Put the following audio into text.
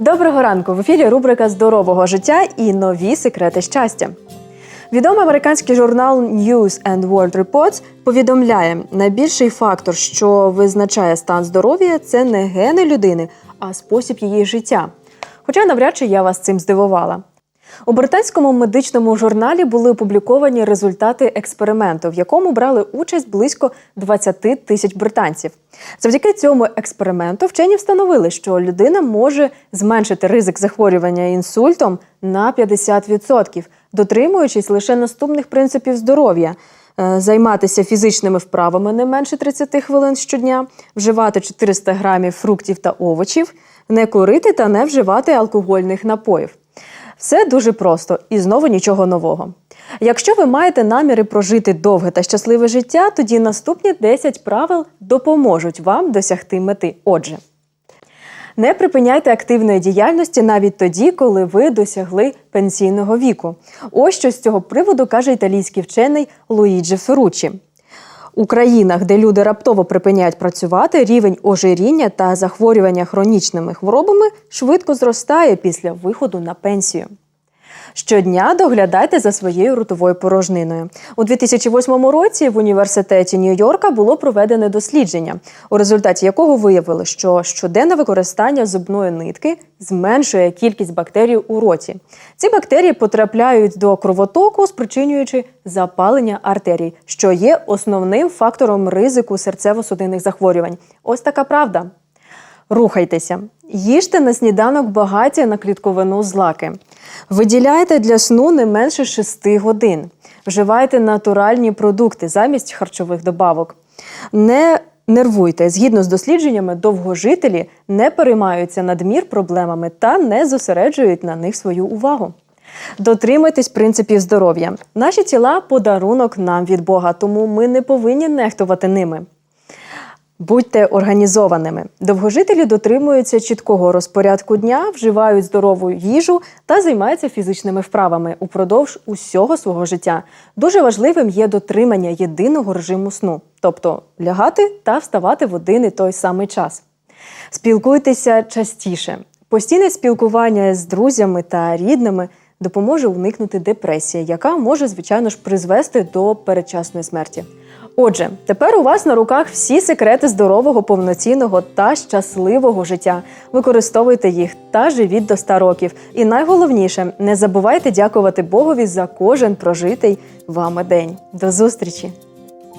Доброго ранку! В ефірі рубрика здорового життя і нові секрети щастя. Відомий американський журнал News and World Reports повідомляє, найбільший фактор, що визначає стан здоров'я, це не гени людини, а спосіб її життя. Хоча навряд чи я вас цим здивувала. У британському медичному журналі були опубліковані результати експерименту, в якому брали участь близько 20 тисяч британців. Завдяки цьому експерименту вчені встановили, що людина може зменшити ризик захворювання інсультом на 50%, дотримуючись лише наступних принципів здоров'я. Е, Займатися фізичними вправами не менше 30 хвилин щодня, вживати 400 грамів фруктів та овочів, не курити та не вживати алкогольних напоїв. Все дуже просто і знову нічого нового. Якщо ви маєте наміри прожити довге та щасливе життя, тоді наступні 10 правил допоможуть вам досягти мети. Отже, не припиняйте активної діяльності навіть тоді, коли ви досягли пенсійного віку. Ось що з цього приводу каже італійський вчений Луїджі Феручі. У країнах, де люди раптово припиняють працювати, рівень ожиріння та захворювання хронічними хворобами швидко зростає після виходу на пенсію. Щодня доглядайте за своєю ротовою порожниною. У 2008 році в університеті Нью-Йорка було проведене дослідження, у результаті якого виявили, що щоденне використання зубної нитки зменшує кількість бактерій у роті. Ці бактерії потрапляють до кровотоку, спричинюючи запалення артерій, що є основним фактором ризику серцево-судинних захворювань. Ось така правда. Рухайтеся, їжте на сніданок багаті на клітковину злаки. Виділяйте для сну не менше 6 годин. Вживайте натуральні продукти замість харчових добавок. Не нервуйте. Згідно з дослідженнями, довгожителі не переймаються надмір проблемами та не зосереджують на них свою увагу. Дотримуйтесь принципів здоров'я. Наші тіла подарунок нам від Бога, тому ми не повинні нехтувати ними. Будьте організованими. Довгожителі дотримуються чіткого розпорядку дня, вживають здорову їжу та займаються фізичними вправами упродовж усього свого життя. Дуже важливим є дотримання єдиного режиму сну, тобто лягати та вставати в один і той самий час. Спілкуйтеся частіше. Постійне спілкування з друзями та рідними допоможе уникнути депресії, яка може, звичайно ж, призвести до передчасної смерті. Отже, тепер у вас на руках всі секрети здорового, повноцінного та щасливого життя. Використовуйте їх та живіть до 100 років. І найголовніше, не забувайте дякувати Богові за кожен прожитий вами день. До зустрічі!